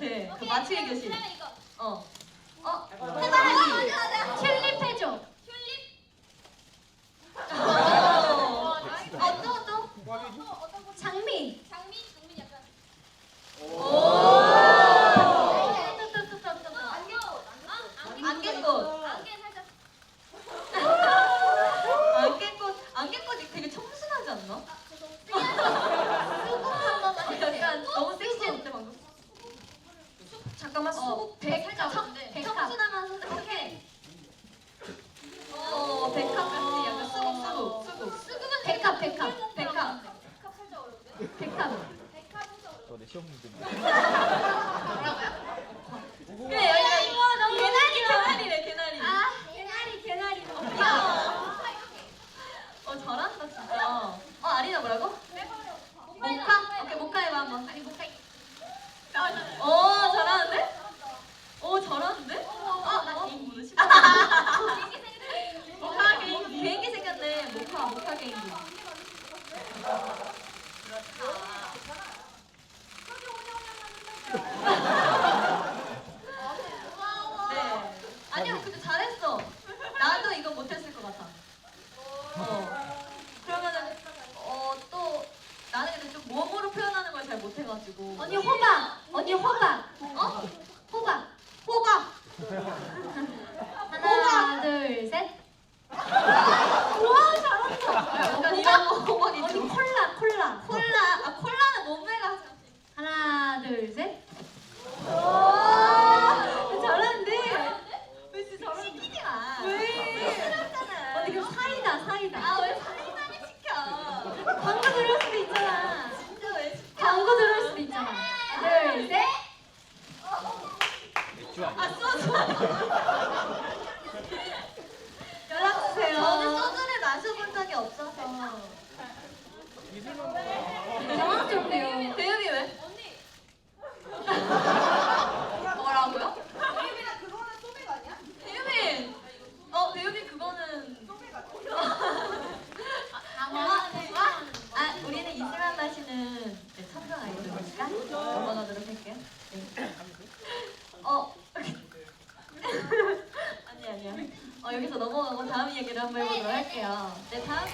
같아. 그 마치 교실. 그러면 이거. 어. 어. 어? 해바라기. 잠깐만 어, 백, 살짝 어려운데. 백합. 수남한 선수. 오케이. 어, 백합 같이 약간 수국, 수국, 수국. 수국은 백합, 백합, 백합. 백합 살짝 어려운데. 백합. 백합은 좀 어려운데. 저내 시험 문제인데. 뭐. 그래, 야, 뭐 이거 너무 개나리, 개나리래, 개나리. 아, 개나리, 개나리. 너무 귀여워. 어. 어, 잘한다, 진짜. 어, 아리나 뭐라고? 네 목카? 오케이, 목카 해봐, 한번. 아니, 목카. 같아 어 그러면은 어 또 나는 근데 좀 몸으로 표현하는 걸 잘 못해가지고 언니 호박. 언니 호박. 어? 호박. 호박 하나, 둘, 셋. 와 잘한다 약간 이런 거 호박 언니 콜라, 콜라. 콜라 아 콜라는 몸매가 하나, 둘, 셋. 오 잘하는데 왜 진짜 잘하는데 시키지 마 왜? 싫었잖아 언니 그럼 사이다, 사이다. 아왜 사이다를 시켜 광고 들어올 수도 있잖아. 진짜 왜 시켜 광고 들어올 수도 있잖아. 하나, 둘, 셋. 맥주 아니야? 아 소주 연락 주세요. 저는 소주를 마셔본 적이 없어서 당황스럽네요. 대엽이 왜? 언니 뭐라고요? 대유빈아 그거는 소맥 아니야? 대유민 어 대유민 그거는 아, 아 우리는 이슬만 마시는 네, 청정 아이돌이니까 넘어가도록 할게요 네. 어 아니 아니야 어 여기서 넘어가고 다음 얘기를 한번 해보도록 할게요. 네 다음